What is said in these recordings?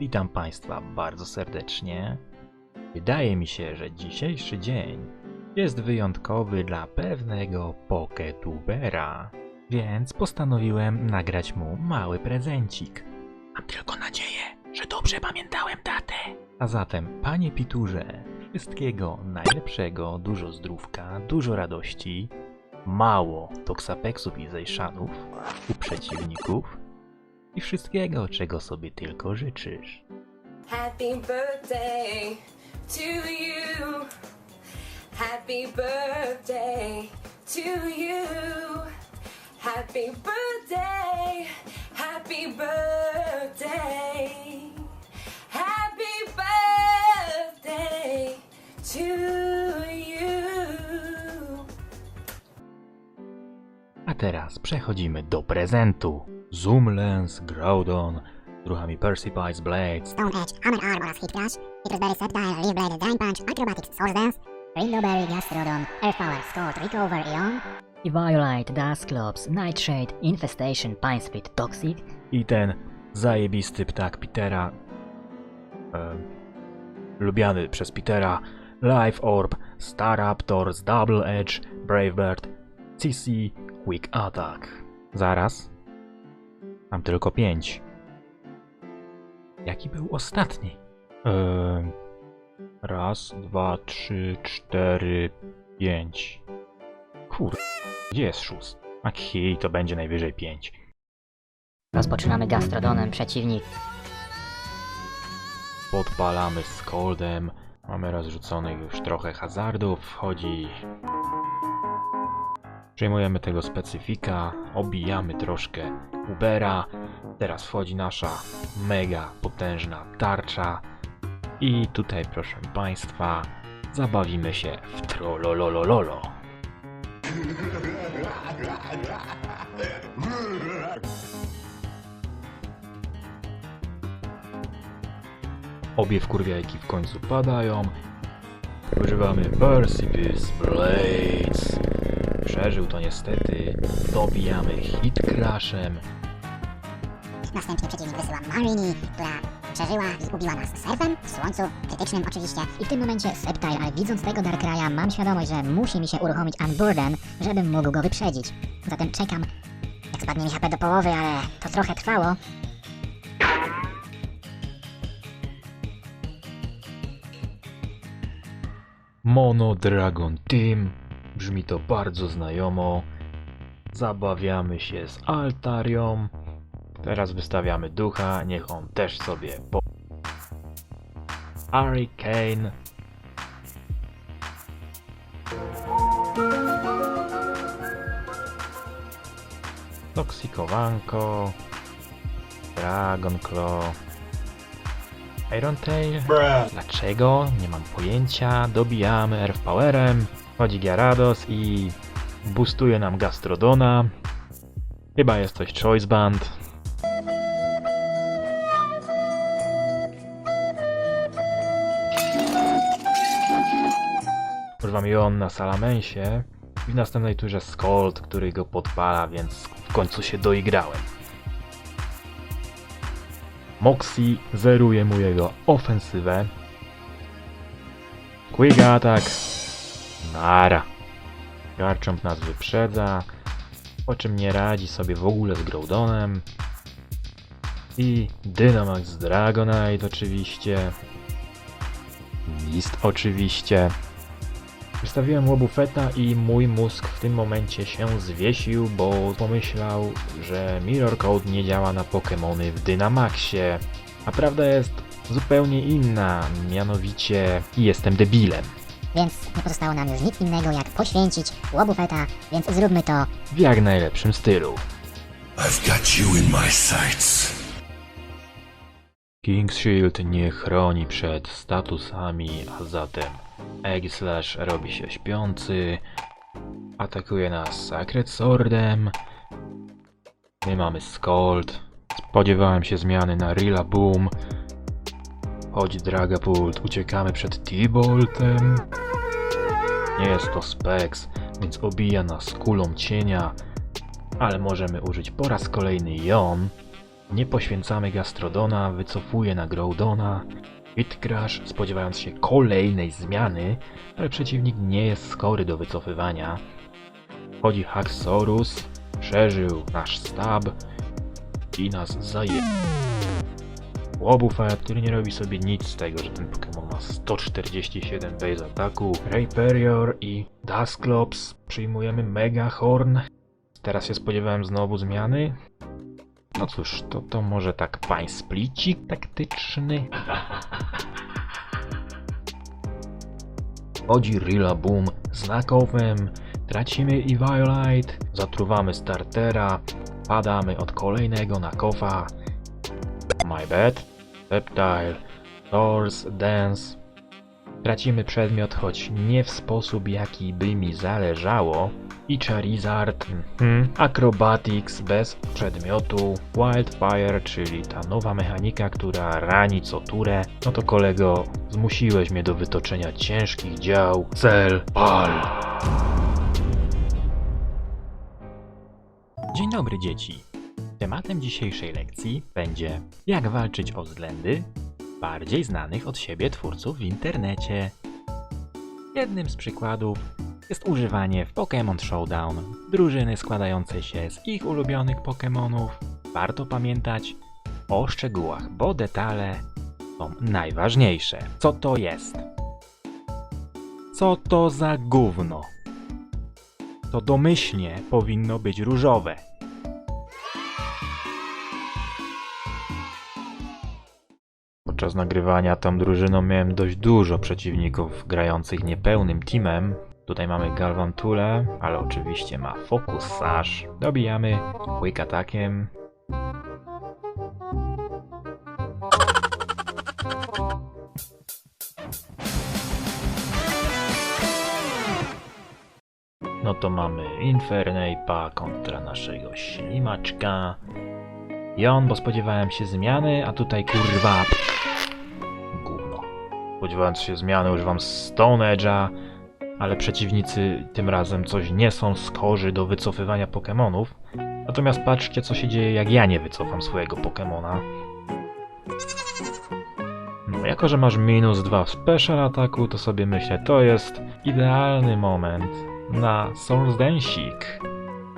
Witam Państwa bardzo serdecznie. Wydaje mi się, że dzisiejszy dzień jest wyjątkowy dla pewnego poketubera, więc postanowiłem nagrać mu mały prezencik. Mam tylko nadzieję, że dobrze pamiętałem datę. A zatem, panie Piturze, wszystkiego najlepszego, dużo zdrówka, dużo radości, mało toksapeksów i zejszanów u przeciwników i wszystkiego, czego sobie tylko życzysz. Happy birthday to you. Happy birthday to you. Happy birthday. Happy birthday. Happy birthday to you. A teraz przechodzimy do prezentu. Zoom Lens, Groudon, ruchami Percy Pies Blades, Stone Edge, Hammer Arm oraz Hit Crash, Citrusberry Septile, Leaf Blade, Drain Punch, Acrobatics, Source Dance, Ringoberry, Gastrodon, Air Power, Scott, Recover, Eon, Violite, Dusclops, Nightshade, Infestation, Pine Spit, Toxic, i ten zajebisty ptak Petera, e, lubiany przez Petera, Life Orb, Staraptors, Double Edge, Bravebird, CC, Quick Attack. Zaraz. Mam tylko pięć. Jaki był ostatni? Eee, raz, dwa, trzy, cztery, pięć. Kur... Gdzie jest szósty? A kij, to będzie najwyżej pięć. Rozpoczynamy Gastrodonem, przeciwnik Podpalamy z Coldem. Mamy rozrzuconych już trochę hazardów. Wchodzi. Przyjmujemy tego specyfika. Obijamy troszkę Ubera. Teraz wchodzi nasza mega potężna tarcza. I tutaj, proszę Państwa, zabawimy się w trollololololo. Obie wkurwiajki w końcu padają. Używamy Percipus Blades. Przeżył to niestety. Dobijamy Hit Crashem. Następnie przeciwnik wysyła Marini, która przeżyła i ubiła nas surfem, w słońcu, krytycznym oczywiście. I w tym momencie Septile, ale widząc tego Darkraya mam świadomość, że musi mi się uruchomić Unburden, żebym mógł go wyprzedzić. Zatem czekam, jak spadnie mi HP do połowy, ale to trochę trwało. Mono Dragon Team. Brzmi to bardzo znajomo. Zabawiamy się z Altarią. Teraz wystawiamy ducha, niech on też sobie po... Hurricane. Toksikowanko. Dragon Claw. Iron Tail. Dlaczego? Nie mam pojęcia. Dobijamy Earth Powerem. Chodzi Gyarados i boostuje nam Gastrodona. Chyba jest coś Choice Band. Używam ją na Salamensie i w następnej turze Skold, który go podpala, więc w końcu się doigrałem. Moxie zeruje mu jego ofensywę. Quick Attack. Nara. Garchomp nas wyprzedza. Po czym nie radzi sobie w ogóle z Groudonem. I Dynamax Dragonite oczywiście. Mist oczywiście. Wystawiłem łobufeta i mój mózg w tym momencie się zwiesił, bo pomyślał, że Mirror Code nie działa na Pokémony w Dynamaxie. A prawda jest zupełnie inna, mianowicie jestem debilem. Więc nie pozostało nam już nic innego jak poświęcić Łobufeta, więc zróbmy to W jak najlepszym stylu. I've got you in my sights. King's Shield nie chroni przed statusami, a zatem Slash robi się śpiący, atakuje nas Sacred Swordem, my mamy Scold, spodziewałem się zmiany na Rilla Boom, chodzi Dragapult, uciekamy przed T-Boltem, nie jest to Specs, więc obija nas kulą cienia, ale możemy użyć po raz kolejny Jon, Nie poświęcamy Gastrodona, wycofuje na Groudona. Hit Crash, spodziewając się kolejnej zmiany, ale przeciwnik nie jest skory do wycofywania. Wchodzi Haxorus, przeżył nasz stab i nas zaje... Łobufet, który nie robi sobie nic z tego, że ten Pokémon ma 147 base ataku. Rayperior i Dusclops. Przyjmujemy Mega Horn. Teraz się spodziewałem znowu zmiany. No cóż, to, to może tak pań splicik taktyczny. Chodzi Rillaboom znakowym. Tracimy Eviolite. Zatruwamy startera. Padamy od kolejnego na kofa. My bad. Reptile. Doors. Dance. Tracimy przedmiot, choć nie w sposób jaki by mi zależało. I Charizard, mhm. Acrobatics bez przedmiotu, Wildfire, czyli ta nowa mechanika, która rani co turę. No to kolego, zmusiłeś mnie do wytoczenia ciężkich dział. Cel, pal! Dzień dobry dzieci. Tematem dzisiejszej lekcji będzie jak walczyć o względy bardziej znanych od siebie twórców w internecie. Jednym z przykładów jest używanie w Pokémon Showdown drużyny składającej się z ich ulubionych Pokémonów. Warto pamiętać o szczegółach, bo detale są najważniejsze. Co to jest? Co to za gówno? To domyślnie powinno być różowe. Podczas nagrywania tą drużyną miałem dość dużo przeciwników grających niepełnym teamem. Tutaj mamy Galvantule, ale oczywiście ma Focus Sash. Dobijamy Quick Attackiem. No to mamy Infernape'a kontra naszego ślimaczka. I on, bo spodziewałem się zmiany, a tutaj kurwa... Spodziewając się zmiany używam Stone Edge'a, ale przeciwnicy tym razem coś nie są skorzy do wycofywania Pokémonów. Natomiast patrzcie co się dzieje jak ja nie wycofam swojego Pokémona. No, jako że masz minus 2 w special ataku, to sobie myślę, to jest idealny moment na Souls Densik.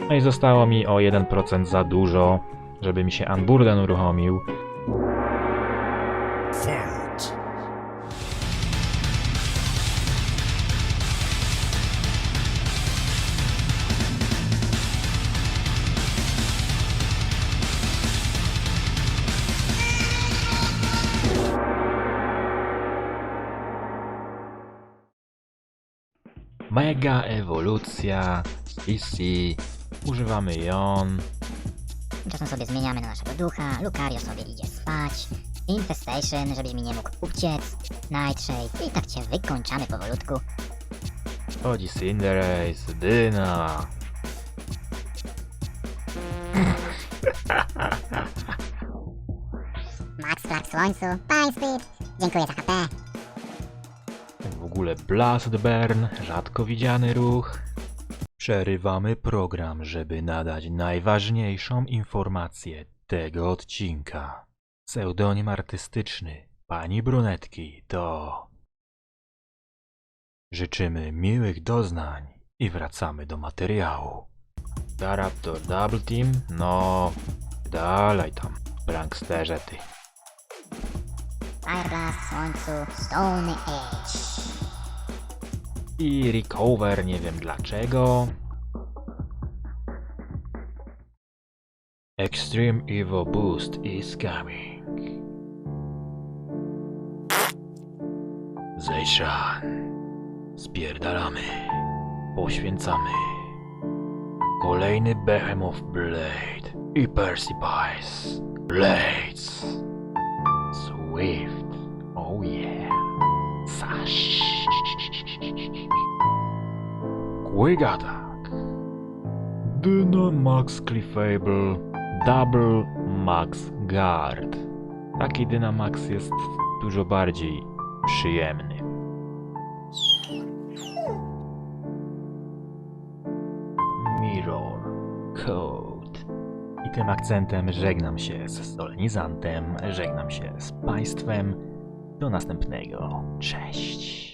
No i zostało mi o 1% za dużo, żeby mi się Unburden uruchomił. Mega ewolucja, CC, używamy jon. Czasem sobie zmieniamy na naszego ducha, Lucario sobie idzie spać, Infestation, żebyś mi nie mógł uciec, Nightshade i tak cię wykończamy powolutku. Chodzi Cinderace, Dyna. Max Flag Słońcu, Pine Speed, dziękuję za HP. W ogóle Blast Burn, rzadko widziany ruch. Przerywamy program, żeby nadać najważniejszą informację tego odcinka. Pseudonim artystyczny pani brunetki to... Życzymy miłych doznań i wracamy do materiału. Daraptor Double Team? No, dalej tam, pranksterze ty. Słońcu, Stone Age. I recover, nie wiem dlaczego. Extreme Evo Boost is coming. Zejszan. Spierdalamy. Poświęcamy. Kolejny Behemoth Blade. I Percy Pies. Blades. Swift. Oh yeah. Sash. Quick Attack. Dyna Max Clefable. Double Max Guard. Taki Dynamax jest dużo bardziej przyjemny. Mirror. Code. I tym akcentem żegnam się z solenizantem, żegnam się z Państwem. Do następnego. Cześć.